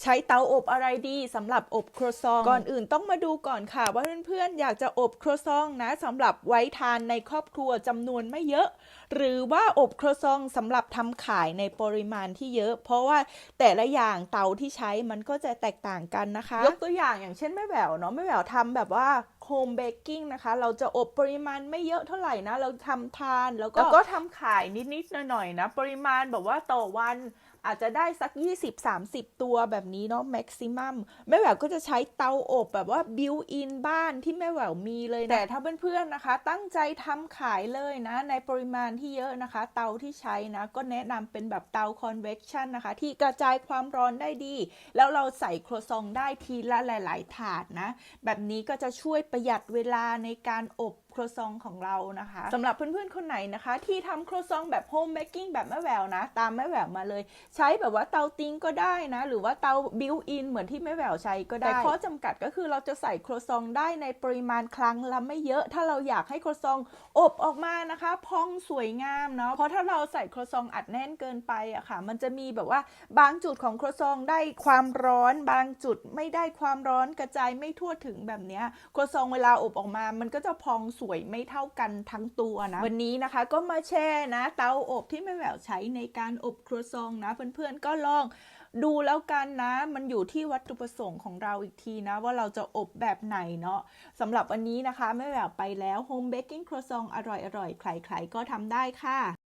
ใช้เตาอบอะไรดีสำหรับอบครัวซอง ก่อนอื่นต้องมาดูก่อนค่ะ ว่าเพื่อนๆอยากจะอบครัวซองนะสำหรับไว้ทานในครอบครัวจำนวนไม่เยอะ หรือว่าอบครัวซองสำหรับทำขายในปริมาณที่เยอะ เพราะว่าแต่ละอย่างเตาที่ใช้มันก็จะแตกต่างกันนะคะ ยกตัวอย่างอย่างเช่นแม่แหววเนาะแม่แหววทำแบบว่าโฮมเบกกิ้งนะคะ เราจะอบปริมาณไม่เยอะเท่าไหร่นะ เราทำทานแล้วก็แล้วก็ทำขายนิดๆหน่อยๆนะ ปริมาณแบบว่าต่อวัน อาจจะได้สัก 20-30 ตัวแบบนี้เนาะแม็กซิมัมแม่แหววก็จะใช้เตาอบแบบว่าบิวอินบ้านที่แม่แหววมีเลยนะแต่ถ้าเพื่อนๆนะคะ ตั้งใจทำขายเลยนะ ในปริมาณที่เยอะนะคะ เตาที่ใช้นะก็แนะนำเป็นแบบเตาคอนเว c ชันนะคะ ที่กระจายความร้อนได้ดี แล้วเราใส่ครัวซองได้ทีละหลาย ๆ ถาดนะ แบบนี้ก็จะช่วยประหยัดเวลาในการอบครัวซองของเรานะคะสำหรับเพื่อนๆคนไหนนะคะ ที่ทำครัวซองแบบโฮมเบกกิ้งแบบแม่แววนะ ตามแม่แววมาเลย ใช้แบบว่าเตาติ้งก็ได้นะ หรือว่าเตาบิวอินเหมือนที่แม่แววใช้ก็ได้แต่ข้อจำกัดก็คือเราจะใส่ครัวซองได้ในปริมาณครั้งละไม่เยอะ ถ้าเราอยากให้ครัวซองอบออกมานะคะ พองสวยงามเนาะเพราะถ้าเราใส่ครัวซองอัดแน่นเกินไปอะค่ะ มันจะมีแบบว่าบางจุดของครัวซองได้ความร้อน บางจุดไม่ได้ความร้อนกระจายไม่ทั่วถึงแบบเนี้ยครัวซองเวลาอบออกมา มันก็จะพองสวยไม่เท่ากันทั้งตัวนะ วันนี้นะคะก็มาแช่นะ เตาอบที่แม่แหววใช้ในการอบครัวซองนะ เพื่อนๆก็ลองดูแล้วกันนะ มันอยู่ที่วัตถุประสงค์ของเราอีกทีนะ ว่าเราจะอบแบบไหนเนาะสำหรับวันนี้นะคะแม่แหววไปแล้วโฮมเบกกิ้งครัวซองอร่อยๆใครๆก็ทำได้ค่ะ